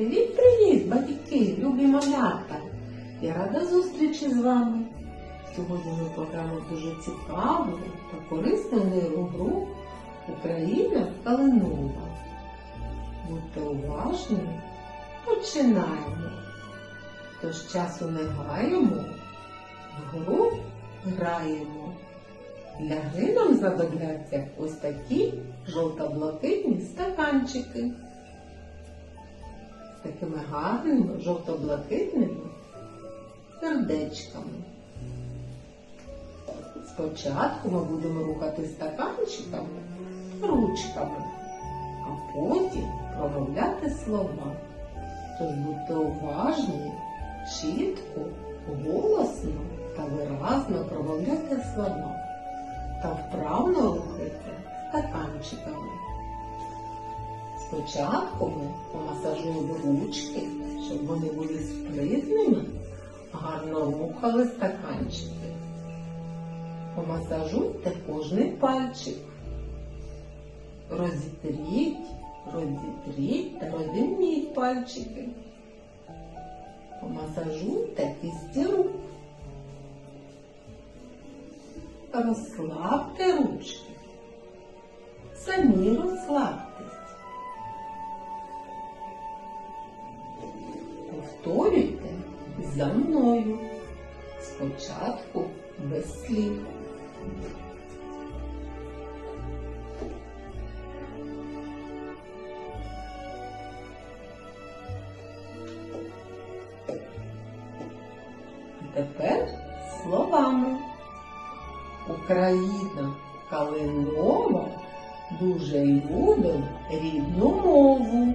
Привіт-привіт, батьки, любі малята! Я рада зустрічі з вами. Сьогодні ми пограємо дуже цікаву та корисну гру Україна Калинова. Будьте уважні, починаємо. Тож часу не гаємо, в гру граємо. Для гри нам знадобляться ось такі жовто-блакитні стаканчики такими гарними жовто-блакитними сердечками. Спочатку ми будемо рухати стаканчиками ручками, а потім промовляти слова. Тож будьте уважні, чітко, голосно та виразно промовляйте слова та вправно рухайте стаканчиками. Спочатку ми помасажуємо ручки, щоб вони були спритними, гарно рухали стаканчики. Помасажуйте кожний пальчик. Розітріть, розітріть та розімніть пальчики. Помасажуйте кисті рук. Розслабте ручки. Самі розслабтесь. За мною. Спочатку без слів. Тепер словами. Україна Калинова дуже любить рідну мову.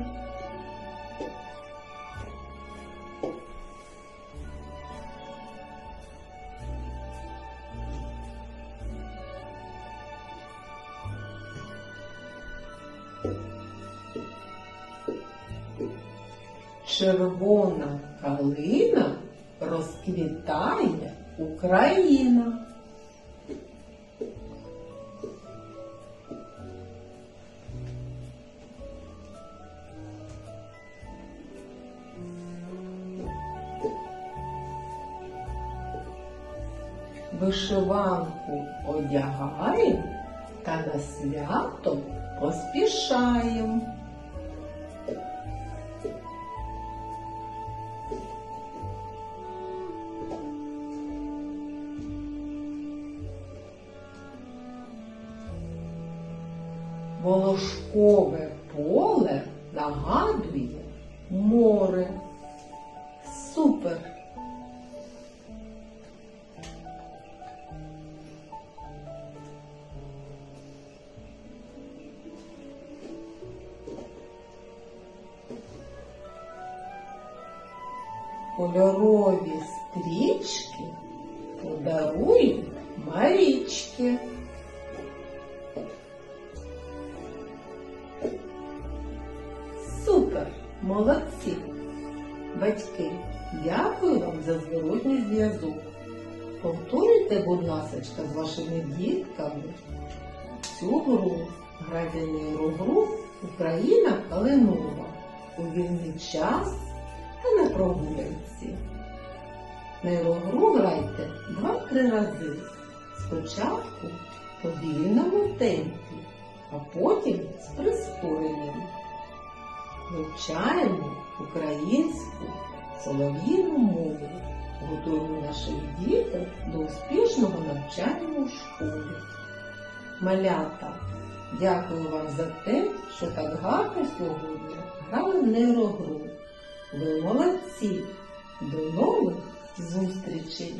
Червона калина розквітає Україна. Вишиванку одягаємо та на свято поспішаємо. Волошкове поле нагадує море. Супер! Кольорові стрічки подарують Марічки. Супер! Молодці! Батьки, дякую вам за зворотній зв'язок. Повторюйте, будь ласка, з вашими дітками цю гру, грайте нейрогру Україна Калинова у вільний час та на прогулянці. Нейрогру грайте два-три рази. Спочатку повільному темпі, а потім з прискоренням. Вивчаємо українську солов'їну мову, готуємо наших діток до успішного навчання у школі. Малята, дякую вам за те, що так гарно сьогодні грали в нейрогру. Ви молодці! До нових зустрічей!